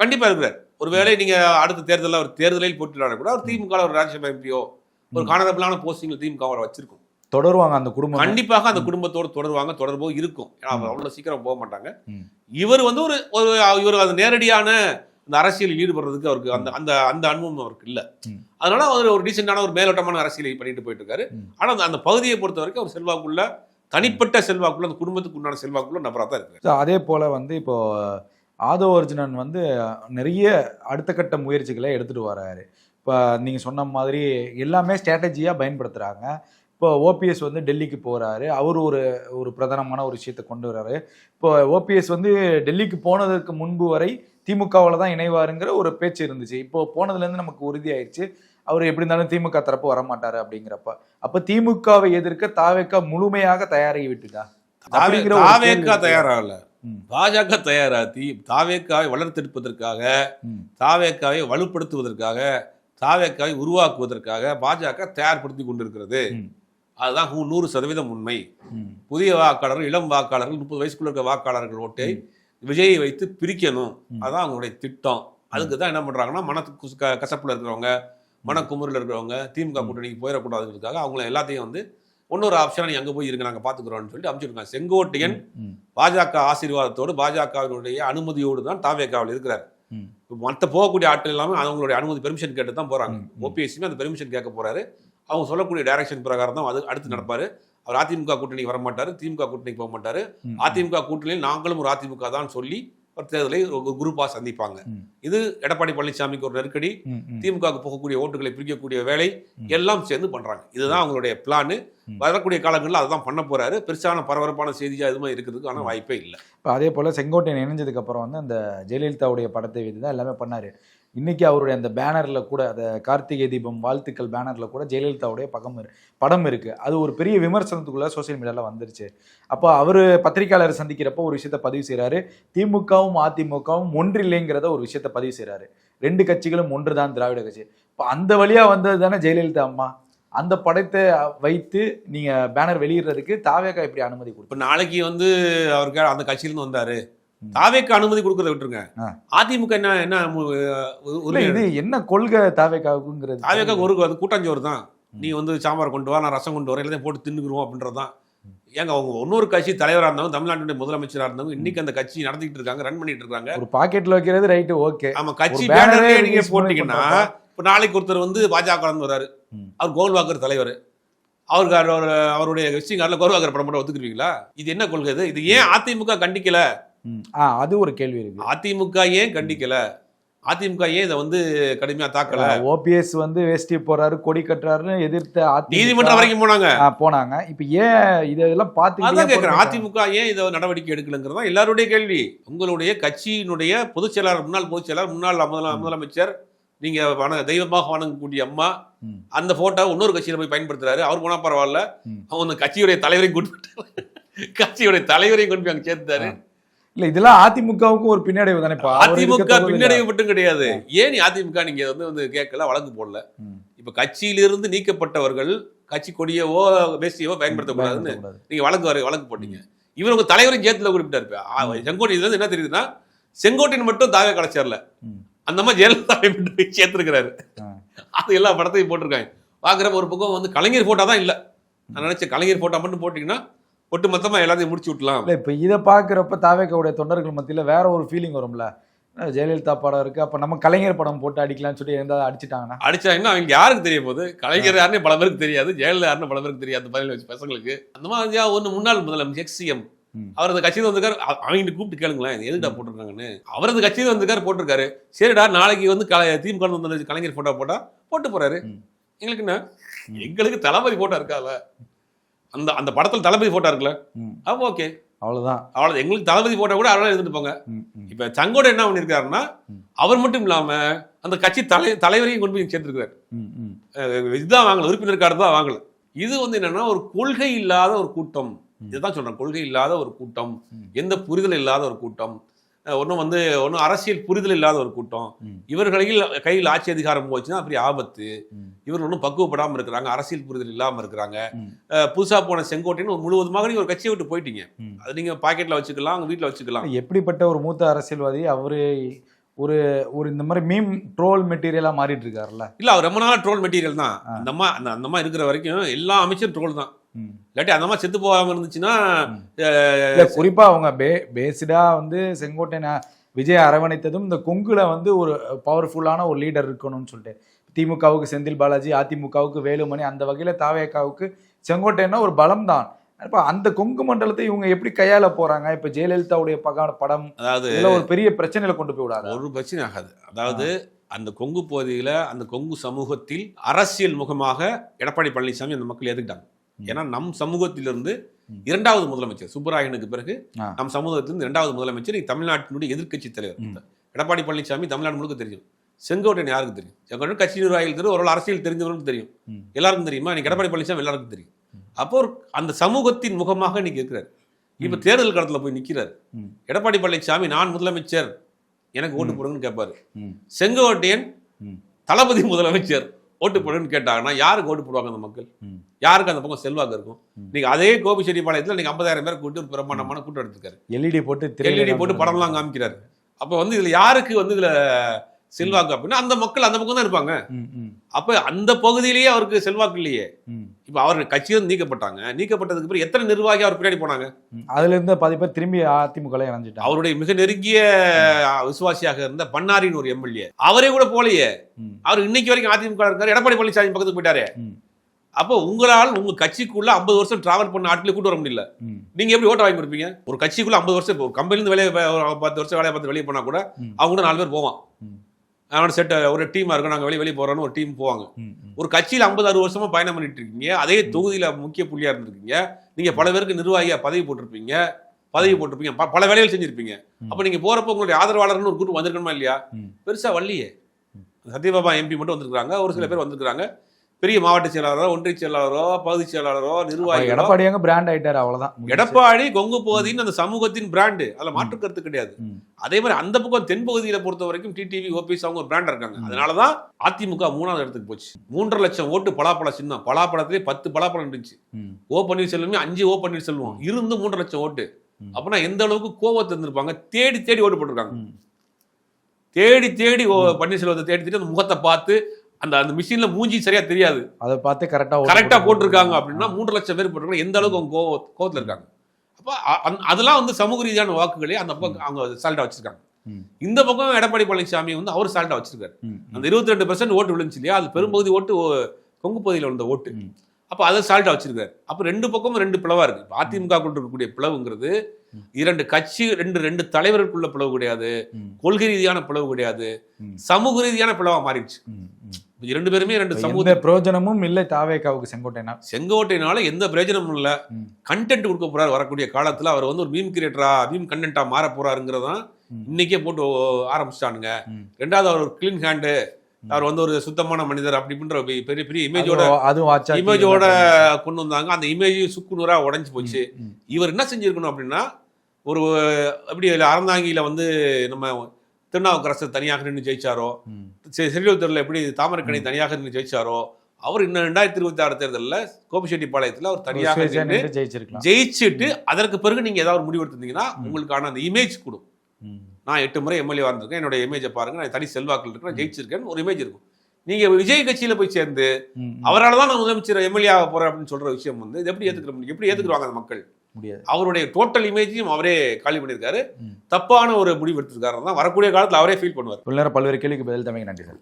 கண்டிப்பா இருக்கிறார். ஒருவேளை நீங்க அடுத்த தேர்தலில் ஒரு தேர்தலில் போட்டியிடாத கூட அவர் திமுக ஒரு ராஜ்யசபா எம்பியோ ஒரு ம். கானரபிளான போஸ்டிங்ல திமுக அவரை வச்சிருக்கும். தொடருவாங்க அந்த குடும்பம் கண்டிப்பாக அந்த குடும்பத்தோடு தொடருவாங்க தொடர்போ இருக்கும். அவர் அவ்வளவு சீக்கிரம் போக மாட்டாங்க. இவர் வந்து ஒரு ஒரு இவர் அது நேரடியான அந்த அரசியல் ஈடுபடுறதுக்கு அவருக்கு அந்த அந்த அந்த அனுபவம் அவருக்கு இல்ல. அதனால அவர் ஒரு டீசென்டான ஒரு மேலோட்டமான அரசியலை பண்ணிட்டு போயிட்டு இருக்காரு ம். ஆனா அந்த- பகுதியை பொறுத்த வரைக்கும் அவர் செல்வாக்குள்ள தனிப்பட்ட செல்வாக்குள்ள அந்த குடும்பத்துக்கு உண்டான செல்வாக்குள்ள நபரா தான் இருக்காரு. So, அதே போல வந்து இப்போ ஆதோ அர்ஜுனன் வந்து நிறைய அடுத்த கட்ட முயற்சிகளை எடுத்துட்டு வராரு. இப்போ நீங்க சொன்ன மாதிரி எல்லாமே ஸ்ட்ராட்டஜியா பயன்படுத்துறாங்க. இப்போ ஓபிஎஸ் வந்து டெல்லிக்கு போறாரு அவர் ஒரு ஒரு பிரதானமான ஒரு விஷயத்தை கொண்டு வராரு இப்போ ஓபிஎஸ் வந்து டெல்லிக்கு போனதற்கு முன்பு வரை திமுகவில் தான் இணைவாருங்கிற ஒரு பேச்சு இருந்துச்சு இப்போ போனதுலேருந்து நமக்கு உறுதியாயிருச்சு அவர் எப்படி இருந்தாலும் திமுக தரப்பு வரமாட்டாரு அப்படிங்கிறப்ப அப்ப திமுகவை எதிர்க்க தாவேக்கா முழுமையாக தயாராகி தாவேக்கா இருக்கு. தயாராகல. பாஜக தயாரா தி தாவேக்காவை வளர்த்தெடுப்பதற்காக. தாவேக்காவை வலுப்படுத்துவதற்காக தாவேக்காவை உருவாக்குவதற்காக பாஜக தயார்படுத்தி கொண்டிருக்கிறது. அதுதான் ஹூ- நூறு சதவீதம் உண்மை. புதிய வாக்காளர்கள் இளம் வாக்காளர்கள் முப்பது வயசுக்குள்ள இருக்க வாக்காளர்கள் ஓட்டை விஜயை வைத்து பிரிக்கணும். ம். அதான் அவங்களுடைய திட்டம். அதுக்கு தான் என்ன பண்றாங்கன்னா மன குசு- க- கசப்புல இருக்கிறவங்க மனக்குமுறில் இருக்கிறவங்க திமுக கூட்டணிக்கு போயிடக்கூடாதுன்றதுக்காக அவங்கள எல்லாத்தையும் வந்து இன்னொரு ஆப்ஷனா நீ அங்க போய் இருங்க நாங்க பாத்துக்கிறோம்னு சொல்லிட்டு அமைச்சிருக்காங்க. செங்கோட்டையன். பாஜக ஆசீர்வாதத்தோடு பாஜகவினுடைய அனுமதியோடு தான் தாவேக்காவில் இருக்கிறார். மற்ற போகக்கூடிய ஆட்கள் எல்லாமே அவங்களுடைய அனுமதி பெர்மிஷன் கேட்டு தான் போறாங்க. ம். ஓபிஎஸ்சியுமே அந்த பெர்மிஷன் கேட்க போறாரு. அவங்க சொல்லக்கூடிய டைரக்ஷன் பிரகாரம் தான் அது அடுத்து நடப்பாரு. அவர் அதிமுக கூட்டணிக்கு வர மாட்டாரு திமுக கூட்டணிக்கு போக மாட்டாரு. அதிமுக கூட்டணியில் நாங்களும் ஒரு அதிமுக தான் சொல்லி ஒரு தேர்தலை ஒரு குரூப்பா சந்திப்பாங்க. இது எடப்பாடி பழனிசாமிக்கு ஒரு நெருக்கடி. திமுகவுக்கு போகக்கூடிய ஓட்டுகளை பிரிக்கக்கூடிய வேலை. எல்லாம் சேர்ந்து பண்றாங்க. இதுதான் அவங்களுடைய பிளான். வரக்கூடிய காலங்களில் அதுதான் பண்ண போறாரு. பெருசான பரபரப்பான செய்தியா எதுவுமே இருக்கிறதுக்கான வாய்ப்பே இல்லை. இப்போ அதே போல் செங்கோட்டையன் இணைஞ்சதுக்கு அப்புறம் வந்து அந்த ஜெயலலிதாவுடைய படத்தை வைத்து தான் எல்லாமே பண்ணாரு. இன்றைக்கி அவருடைய அந்த பேனரில் கூட அந்த கார்த்திகை தீபம் வாழ்த்துக்கள் பேனரில் கூட ஜெயலலிதாவுடைய பகம் படம் இருக்குது அது ஒரு பெரிய விமர்சனத்துக்குள்ளே சோஷியல் மீடியாவில் வந்துருச்சு. அப்போ அவர் பத்திரிகையாளர் சந்திக்கிறப்போ ஒரு விஷயத்த பதிவு செய்கிறாரு திமுகவும் அதிமுகவும் ஒன்றில்லைங்கிறத ஒரு விஷயத்த பதிவு செய்கிறாரு ரெண்டு கட்சிகளும் ஒன்று தான் திராவிட கட்சி. இப்போ அந்த வழியாக வந்தது தானே ஜெயலலிதா அம்மா. அந்த படத்தை வைத்து நீங்கள் பேனர் வெளியிடுறதுக்கு தாவேகா எப்படி அனுமதி கொடுப்போம் நாளைக்கு வந்து அவருக்கு அந்த கட்சியிலேருந்து வந்தார். தாவேக்கு அனுமதி கொடுக்கறத விட்டுருங்க. அதிமுக என்ன என்ன உரிமை இது என்ன கொள்கை தாவேகாவுக்குங்கிறது தாவேக்கு ஒரு அது கூட்டாஞ்சோறு தான். நீ வந்து சாம்பார் கொண்டு வா நான் ரசம் கொண்டு வரேன் எல்லாத்தையும் போட்டு தின்னுக்குருவோம் அப்படின்றது தான். ஏங்க அவங்க இன்னொரு கட்சி தலைவராக இருந்தவங்க தமிழ்நாட்டுடைய முதலமைச்சராக இருந்தவங்க இன்னைக்கு அந்த கட்சி நடத்திட்டு இருக்காங்க ரன் பண்ணிட்டு இருக்காங்க. ஒரு பாக்கெட்ல வைக்கிறது ரைட்டு ஓகே ஆமா கட்சி ஒரு பேனரே நீங்க போட்டீங்கன்னா இப்போ நாளைக்கு ஒருத்தர் வந்து பாஜக ம். அவர் கோல்வாக்கர் தலைவர். அவருக்கு அவர் அவருடைய வெஸ்டிங் கார்டில் கோல்வாக்கர் படம் மட்டும் ஒத்துக்குருவீங்களா? இது என்ன கொள்கை இது? இது ஏன் அதிமுக கண்டிக்கல? அது ஒரு கேள்வி இருக்கு. அதிமுக ஏன் கண்டிக்கல? அதிமுக ஏன் இதை வந்து கடுமையா தாக்கல? ஓபிஎஸ் வந்து வேஷ்டி போறாரு கொடி கட்டுறாருன்னு எதிர்த்த நீதிமன்றம் வரைக்கும் போனாங்க. போனாங்க. இப்ப ஏன் இதெல்லாம் பாத்து கேட்கிறேன் அதிமுக ஏன் இதை நடவடிக்கை எடுக்கலங்கிறது எல்லாருடைய கேள்வி. உங்களுடைய கட்சியினுடைய பொதுச் செயலாளர் முன்னாள் பொதுச் செயலாளர் முன்னாள் முதல- முதலமைச்சர் நீங்க வண தெய்வமாக வணங்கக்கூடிய அம்மா. அந்த போட்டோ இன்னொரு கட்சியில போய் பயன்படுத்துறாரு. அவர் போனா பரவாயில்ல. அவங்க கட்சியுடைய தலைவரையும் போயிட்டாரு. கட்சியுடைய தலைவரையும் கொண்டு போய் அங்க சேர்த்தாரு இல்ல இதெல்லாம் அதிமுகவுக்கும் ஒரு பின்னடைவு இருக்க அதிமுக பின்னடைவு மட்டும் கிடையாது. ஏன் அதிமுக நீங்க வந்து வந்து கேட்கல வழக்கு போடல. இப்ப கட்சியிலிருந்து நீக்கப்பட்டவர்கள் கட்சி கொடியவோ வேஷ்டியவோ பயன்படுத்தக்கூடாதுன்னு பயன்படுத்தக்கூடாது. நீங்க வழக்கு வர வழக்கு போட்டீங்க. இவர் உங்க தலைவரையும் சேர்த்துல குறிப்பிட்டாரு. செங்கோட்டை இதுல என்ன தெரியுதுன்னா செங்கோட்டையன் மட்டும் தாவே கலைச்சர்ல. அந்த மாதிரி ஜெயலலிதாவை போய் சேர்த்திருக்கிறாரு. அது எல்லா படத்தையும் போட்டிருக்காங்க. பாக்குறப்ப ஒரு பக்கம் வந்து கலைஞர் போட்டோ தான் இல்ல. நான் நினைச்சேன் கலைஞர் போட்டோ மட்டும் போட்டீங்கன்னா ஒட்டு மொத்தமா எல்லாத்தையும் முடிச்சு விட்டலாம். இல்ல இப்ப இத பாக்குறப்ப தாவேக்காவுடைய தொண்டர்கள் மத்தியில வேற ஒரு ஃபீலிங் வரும்ல. ஜெயலலிதா படம் இருக்கு அப்ப நம்ம கலைஞர் படம் போட்டு அடிக்கலாம்னு சொல்லி எந்த அடிச்சிட்டாங்கன்னா? அடிச்சாங்கன்னா அவங்க யாருக்கு தெரிய போகுது கலைஞர் யாருன்னு பல பேருக்கு தெரியாது ஜெயலலிதா யாருன்னு பல பேருக்கு தெரியாது பதினேழு வயசு பசங்களுக்கு. அந்த மாதிரி ஒன்று முன்னாள் முதலமைச்சர் எக்ஸிஎம் ம். அவர் அந்த கட்சியில் வந்திருக்காரு. அவங்க கூப்பிட்டு கேளுங்களேன் இது எதுடா போட்டிருக்காங்கன்னு. அவர் அந்த கட்சியில் வந்திருக்காரு போட்டிருக்காரு. சரிடா நாளைக்கு வந்து திமுக வந்து கலைஞர் போட்டோ போட்டா போட்டு போறாரு. எங்களுக்கு என்ன. எங்களுக்கு தளபதி போட்டோ இருக்கால அந்த அந்த படத்துல தளபதி போட்டோ இருக்குல்ல. அப்போ ஓகே அவ்வளவுதான் அவ்வளவு எங்களுக்கு தளபதி போட்டோ கூட அவரால் எடுத்துட்டு போங்க. இப்ப சங்கோட என்ன பண்ணிருக்காருன்னா. அவர் மட்டும் இல்லாம அந்த கட்சி தலை தலைவரையும் கொண்டு போய். அஹ் இதுதான் வாங்கல உறுப்பினர் கார்டு தான் வாங்கல இது வந்து என்னன்னா ஒரு கொள்கை இல்லாத ஒரு கூட்டம். இதுதான் சொல்றேன் கொள்கை இல்லாத ஒரு கூட்டம். எந்த புரிதல் இல்லாத ஒரு கூட்டம் ஒன்றும் வந்து ஒன்றும் அரசியல் புரிதல் இல்லாத ஒரு கூட்டம். இவர்களில் கையில் ஆட்சி அதிகாரம் போச்சுன்னா அப்படி ஆபத்து. இவர்கள் ஒன்றும் பக்குவப்படாமல் இருக்கிறாங்க அரசியல் புரிதல் இல்லாமல் இருக்கிறாங்க ம். அஹ் புதுசா போன செங்கோட்டைன்னு ஒரு முழுவதுமாக நீங்க ஒரு கட்சியை விட்டு போயிட்டீங்க. அது நீங்க பாக்கெட்ல வச்சுக்கலாம் உங்க வீட்டில் வச்சுக்கலாம் எப்படிப்பட்ட ஒரு மூத்த அரசியல்வாதி அவரு ஒரு ஒரு இந்த மாதிரி மீம் ட்ரோல் மெட்டீரியலா மாறிட்டு இருக்காருல்ல இல்ல அவர் ரொம்ப நாளா ட்ரோல் மெட்டீரியல் தான். அந்த அம்மா அந்த அந்த அம்மா இருக்கிற வரைக்கும் எல்லா அமைச்சரும் ட்ரோல் தான். இல்லாட்டி அந்த அம்மா செத்து போகாம இருந்துச்சுன்னா ம். அஹ், இல்ல குறிப்பா அவங்க பே பேசிடா வந்து செங்கோட்டையனை விஜய் அரவணைத்ததும் இந்த கொங்குல வந்து ஒரு பவர்ஃபுல்லான ஒரு லீடர் இருக்கணும்னு சொல்லிட்டு திமுகவுக்கு செந்தில் பாலாஜி அதிமுகவுக்கு வேலுமணி அந்த வகையில தாவேக்காவுக்கு செங்கோட்டையன்னா ஒரு பலம் தான் இப்ப அந்த கொங்கு மண்டலத்தை இவங்க எப்படி கையாள போறாங்க இப்ப ஜெயலலிதாவுடைய பக படம் அதாவது ஒரு பெரிய பிரச்சனையில கொண்டு போய் விடாது ஒரு பிரச்சனை ஆகாது அதாவது அந்த கொங்கு பகுதியில அந்த கொங்கு சமூகத்தில் அரசியல் முகமாக எடப்பாடி பழனிசாமி அந்த மக்கள் ஏத்துக்கிட்டாங்க ம். ஏன்னா நம் சமூகத்திலிருந்து. இரண்டாவது முதலமைச்சர் சுப்பராயனுக்கு பிறகு. நம் சமூகத்திலிருந்து இரண்டாவது முதலமைச்சர் தமிழ்நாட்டினுடைய எதிர்க்கட்சி தலைவர். எடப்பாடி பழனிசாமி தமிழ்நாடு முழுக்க தெரியும் செங்கோட்டையன் யாருக்கு தெரியும் செங்கோட்டையன் கட்சி நிர்வாகிகள் தெரியும் ஒரு அரசியல் தெரிஞ்சவர்களுக்கு தெரியும். எல்லாருக்கும் தெரியுமா இன்னைக்கு எடப்பாடி பழனிசாமி எல்லாருக்கும் தெரியும். அப்போ அந்த சமூகத்தின் முகமாக இன்னைக்கு இருக்கிறார் இப்ப தேர்தல் களத்துல போய் நிக்கிறார். எடப்பாடி பழனிசாமி நான் முதலமைச்சர் எனக்கு ஓட்டு. போடுங்கன்னு கேட்பாரு. செங்கோட்டையன். தளபதி முதலமைச்சர் ஓட்டு போடுன்னு கேட்டாங்கன்னா யாருக்கு ஓட்டு போடுவாங்க அந்த மக்கள். யாருக்கு அந்த பக்கம் செல்வாக்கு இருக்கும். நீங்க அதே கோபிச்செட்டிப்பாளையத்துல நீங்க ஐம்பதாயிரம் பேர் கூட்டு ஒரு பிரம்மாண்டமான கூட்டம் எடுத்திருக்காரு எல்இடி போட்டு எல்இடி போட்டு படம்லாம் காமிக்கிறாரு அப்ப வந்து இதுல யாருக்கு வந்து இதுல செல்வாக்கு அப்படின்னா அந்த மக்கள் அந்த பக்கம் தான் இருப்பாங்க. அப்ப அந்த பகுதியிலேயே அவருக்கு செல்வாக்கு இல்லையே. இப்ப அவர் கட்சியிலிருந்து நீக்கப்பட்டாங்க. நீக்கப்பட்டதுக்கு பிறகு எத்தனை நிர்வாகி அவர் பின்னாடி போனாங்க. அதுல இருந்து பாதி பேர் திரும்பி அதிமுக இணைஞ்சிட்டாங்க. அவருடைய மிக நெருங்கிய விசுவாசியாக இருந்த பன்னாரின் ஒரு எம்எல்ஏ. அவரே கூட போலையே அவர் இன்னைக்கு வரைக்கும் அதிமுக இருக்காரு. எடப்பாடி பழனிசாமி பக்கத்துக்கு போயிட்டாரு. அப்போ உங்களால் உங்க கட்சிக்குள்ள ஐம்பது வருஷம் டிராவல் பண்ண ஆட்களை கூட்டு வர முடியல. நீங்க எப்படி ஓட்ட வாங்கி கொடுப்பீங்க ஒரு கட்சிக்குள்ள ஐம்பது வருஷம் ஒரு கம்பெனில இருந்து வேலையை பத்து வருஷம் வேலையை பார்த்து வெளியே போனா கூட. அவங்க கூட நாலு பேர் போவான். அவனோட செட் ஒரு டீமா இருக்கும் நாங்க வெளியே வெளியே போறோம்னு ஒரு டீம் போவாங்க. ஒரு கட்சியில ஐம்பது அறுபது வருஷமா பயணம் பண்ணிட்டு இருக்கீங்க. அதே தொகுதியில முக்கிய புள்ளியா இருந்திருக்கீங்க. நீங்க பல பேருக்கு நிர்வாகியா பதவி போட்டிருப்பீங்க. பதவி போட்டிருப்பீங்க. பல வேலைகள் செஞ்சிருப்பீங்க. அப்ப நீங்க போறப்ப உங்களுடைய ஆதரவாளர்னு ஒரு கூட்டம் வந்திருக்கணுமா இல்லையா? ம். பெருசா வரலையே சத்யபாபா எம்பி மட்டும் வந்திருக்காங்க ஒரு சில பேர் வந்திருக்காங்க பெரிய மாவட்ட செயலாளரோ ஒன்றிய செயலாளரோ பகுதி செயலாளரோ அப்ப நிர்வாகிகளோ எடப்பாடியாங்க பிராண்ட் ஆயிட்டாரு அவ்வளவுதான். எடப்பாடி கொங்கு பகுதின்னு அந்த சமூகத்தின் பிராண்டு அதுல மாற்று கருத்து கிடையாது. அதே மாதிரி அந்த பக்கம் தென் பகுதியில பொறுத்த வரைக்கும் டிடிவி ஓபிஎஸ் அவங்க ஒரு பிராண்ட் இருக்காங்க. அதனாலதான் அதிமுக மூணாவது இடத்துக்கு போச்சு. மூன்றரை லட்சம் ஓட்டு பலாப்பழ சின்னம். பலாப்பழத்திலே பத்து பலாப்பழம் இருந்துச்சு. ஓ பன்னீர்செல்வமே அஞ்சு ஓ பன்னீர்செல்வம். இருந்து மூன்றரை லட்சம் ஓட்டு. ம். அப்படின்னா எந்த அளவுக்கு கோவத்தை இருந்திருப்பாங்க தேடி தேடி ஓட்டு போட்டிருக்காங்க. தேடி தேடி பன்னீர்செல்வத்தை தேடி தேடி அந்த முகத்தை பார்த்து அந்த அந்த மிஷின்ல மூஞ்சி சரியா தெரியாது. அதை பார்த்து கரெக்டா ஓட்டு கரெக்டா போட்டு போட்டிருக்காங்க அப்படின்னா மூன்று லட்சம் பேர் போட்டிருக்காங்க. எந்த அளவுக்கு அவங்க கோவ கோவத்துல இருக்காங்க. அப்ப அதெல்லாம் வந்து சமூக ரீதியான வாக்குகளே அந்த பக்கம் அவங்க சால்ட்டா வச்சிருக்காங்க. இந்த பக்கம் எடப்பாடி பழனிசாமி வந்து அவர் சால்ட்டா வச்சிருக்காரு. அந்த இருபத்தி ரெண்டு ஓட்டு விழுந்துச்சு இல்லையா? அது பெரும்பகுதி ஓட்டு கொங்கு பகுதியில் வந்த ஓட்டு. அப்ப அதை சால்ட்டா வச்சிருக்காரு. அப்ப ரெண்டு பக்கமும் ரெண்டு பிளவா இருக்கு. இப்ப அதிமுக குள்ள இருக்கக்கூடிய பிளவுங்கிறது. இரண்டு கட்சி ரெண்டு ரெண்டு தலைவருக்குள்ள பிளவு கிடையாது. கொள்கை ரீதியான பிளவு கிடையாது. சமூக ரீதியான பிளவா மாறிடுச்சு. இரண்டு பேருமே ரெண்டு சமூக பிரயோஜனமும் இல்லை தாவேக்காவுக்கு செங்கோட்டைனா. செங்கோட்டையினால எந்த பிரயோஜனமும் இல்ல. கண்டென்ட் கொடுக்க போறாரு வரக்கூடிய காலத்துல. அவர் வந்து ஒரு மீம் கிரியேட்டரா மீம் கண்டென்ட்டா மாற போறாருங்கிறதான். இன்னைக்கே போட்டு ஆரம்பிச்சிட்டானுங்க. ரெண்டாவது அவர் ஒரு கிளீன் ஹேண்டு அவர் வந்து ஒரு சுத்தமான மனிதர் அப்படி இப்படின்ற ஒரு பெரிய பெரிய இமேஜோட அதுவும் இமேஜோட கொண்டு வந்தாங்க. அந்த இமேஜ் சுக்குநூறா உடைஞ்சு போச்சு. இவர் என்ன செஞ்சிருக்கணும் அப்படின்னா ஒரு எப்படி அறந்தாங்கியில வந்து நம்ம திருநாவுக்கரசர் தனியாக நின்று ஜெயிச்சாரோ? செல்வத்தூர்ல எப்படி தாமரக்கணி தனியாக நின்று ஜெயிச்சாரோ? அவர் இன்னும் ரெண்டாயிரத்தி இருபத்தி ஆறு தேர்தலில் கோபிச்செட்டிப்பாளையத்துல அவர் தனியாக ஜெயிச்சுட்டு அதற்கு பிறகு நீங்க ஏதாவது ஒரு முடிவு எடுத்திருந்தீங்கன்னா. உங்களுக்கான அந்த இமேஜ் கொடும். ம். நான் எட்டு முறை எம்எல்ஏ வந்திருக்கேன் என்னோட இமேஜை பாருங்க. நான் தனி செல்வாக்கில் இருக்கேன் ஜெயிச்சிருக்கேன் ஒரு இமேஜ் இருக்கும். நீங்க விஜய் கட்சியில போய் சேர்ந்து. அவரால தான் நான் முதலமைச்சர் எம்எல்ஏ ஆக போறேன் அப்படின்னு சொல்ற விஷயம் வந்து எப்படி ஏத்துக்கிற முடியும்? எப்படி ஏத்துக்குறாங்க அந்த மக்கள்? முடியாது. அவருடைய டோட்டல் இமேஜையும் அவரே காலி பண்ணியிருக்காரு. தப்பான ஒரு முடிவு எடுத்திருக்காரு தான் வரக்கூடிய காலத்துல அவரே ஃபீல் பண்ணுவார். நேரம் பல்வேறு கேள்விக்கு பதில் தமிழ் நன்றி சார்.